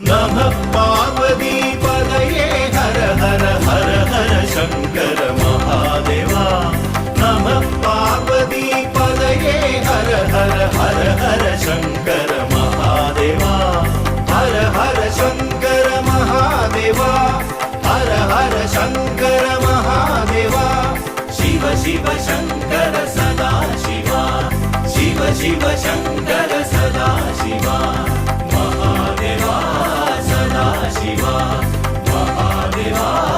नमः पार्वती पदये हर हर हर हर शंकर महादेवा। नमः पार्वती पदये हर हर हर हर Mahadeva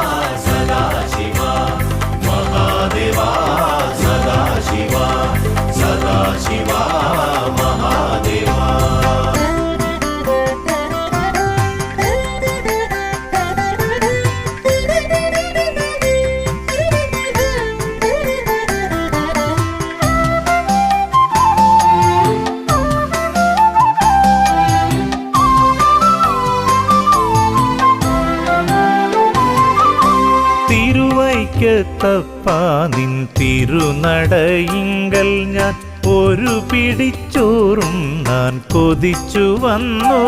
തിരുവൈക്കത്തപ്പ നിൻ തിരുനടയിങ്കൽ ഞാൻ ഒരു പിടിച്ചോറും ഞാൻ കൊതിച്ചു വന്നു.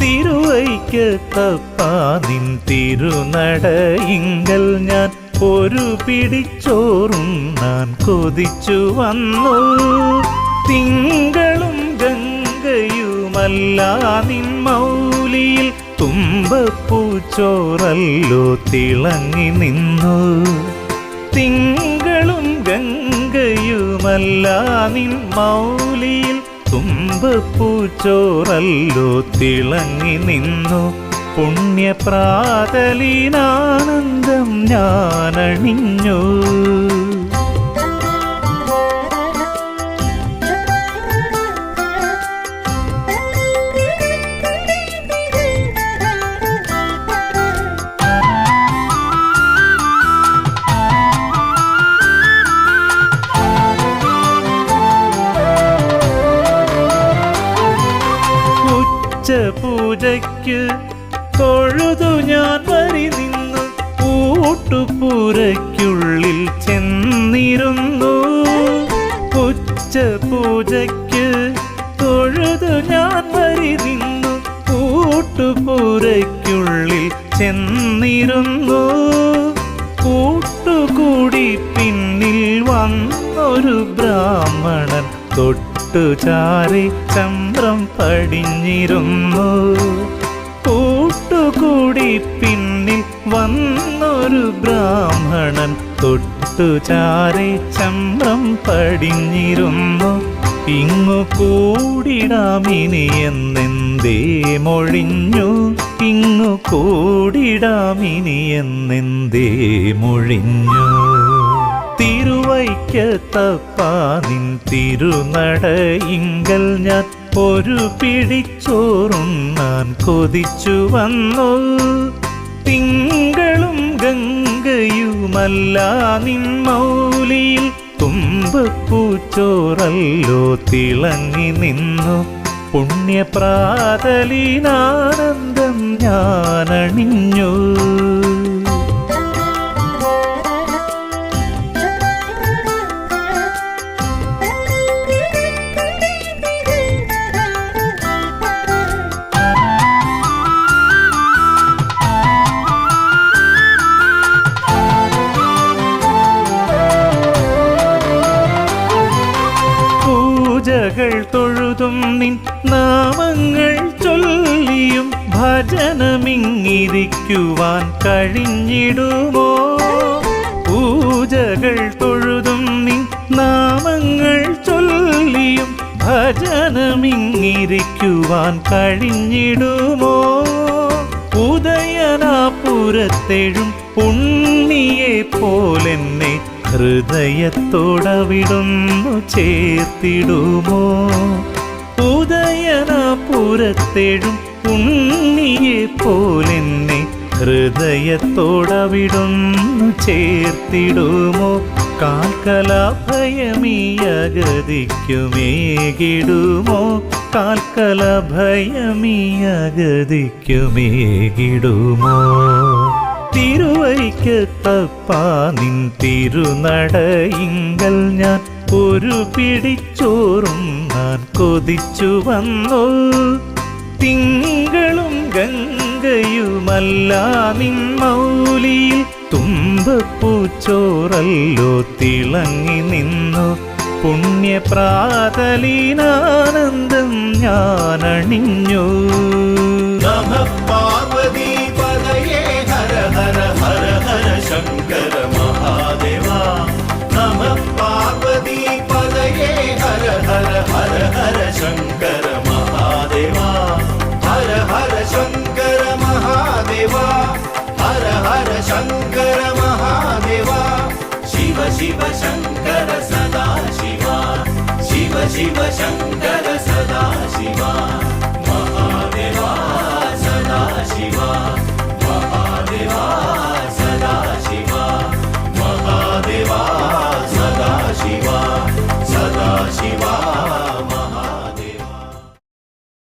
തിരുവൈക്കത്തപ്പ നിൻ തിരുനടയിങ്കൽ ഞാൻ ഒരു പിടിച്ചോറും ഞാൻ കൊതിച്ചു വന്നു. തിങ്കളും ഗംഗയുമല്ല നിൻ മൗലിയിൽ തുമ്പപ്പൂച്ചോറല്ലോ തിളങ്ങി നിന്നു. തിങ്കളും ഗംഗയുമല്ല നിൻ മൗലിയിൽ തുമ്പപ്പൂച്ചോറല്ലോ തിളങ്ങി നിന്നു. പുണ്യപ്രാതലീനാനന്ദം ഞാനണിഞ്ഞു. ഉച്ചപൂജയ്ക്ക് തൊഴുതു ഞാൻ വരി നിന്നു. കൂട്ടുപൂരയ്ക്കുള്ളിൽ ചെന്നിരുന്നു. ഉച്ച പൂജയ്ക്ക് തൊഴുതു ഞാൻ വരി നിന്നു. കൂട്ടുപൂരയ്ക്കുള്ളിൽ ചെന്നിരുന്നു. കൂട്ടുകൂടി പിന്നിൽ വന്നൊരു ബ്രാഹ്മണൻ തൊട്ടുചാരി ചമ്രം പടിഞ്ഞിരുന്നു. കൂട്ടുകൂടി പിന്നിൽ വന്നൊരു ബ്രാഹ്മണൻ തൊട്ടുചാരി ചന്ദ്രം പടിഞ്ഞിരുന്നു. ഇങ്ങു കൂടിടാമിനി എന്നെന്തേ മൊഴിഞ്ഞു? ഇങ്ങു കൂടിടാമിനി എന്നെന്തേ മൊഴിഞ്ഞു? തിരുവൈക്കത്തപ്പ നിൻ തിരുനടയിങ്കൽ ഞാൻ ഒരു പിടിച്ചോറും ഞാൻ കൊതിച്ചു വന്നു. തിങ്കളും ഗംഗയുമല്ല നിൻ മൗലിയിൽ തുമ്പപ്പൂച്ചോറല്ലോ തിളങ്ങി നിന്നു. പുണ്യപ്രാതലിനാനന്ദം ഞാനണിഞ്ഞു. പൂജകൾ തൊഴുതും നിൻ നാമങ്ങൾ ചൊല്ലിയും ഭജനമിങ്ങിരിക്കുവാൻ കഴിഞ്ഞിടുമോ? പൂജകൾ തൊഴുതും നിൻ നാമങ്ങൾ ചൊല്ലിയും ഭജനമിങ്ങിരിക്കുവാൻ കഴിഞ്ഞിടുമോ? ഉദയനാപുരത്തെഴും ഉണ്ണിയെ പോലെന്നെ ഹൃദയത്തോടവിടുന്നു ചേർത്തിടുമോ? ഉദയനാപുരത്തെഴും ഉണ്ണിയെ പോലെന്നെ ഹൃദയത്തോടവിടുന്നു ചേർത്തിടുമോ? കാൽക്കലഭയമീയഗതിക്കുമേകിടുമോ? കാൽക്കലഭയമീയഗതിക്കുമേകിടുമോ? തിരുവൈക്കത്തപ്പ നിൻ തിരുനടയിങ്കൽ ഞാൻ ഒരു പിടിച്ചോറും ഞാൻ കൊതിച്ചു വന്നു തിങ്കളും ഗംഗയുമല്ല നിൻ മൗലിയിൽ തുമ്പപ്പൂച്ചോറല്ലോ തിളങ്ങി നിന്നു. പുണ്യപ്രാതലീനാനന്ദം ഞാനണിഞ്ഞു. നമ هر هر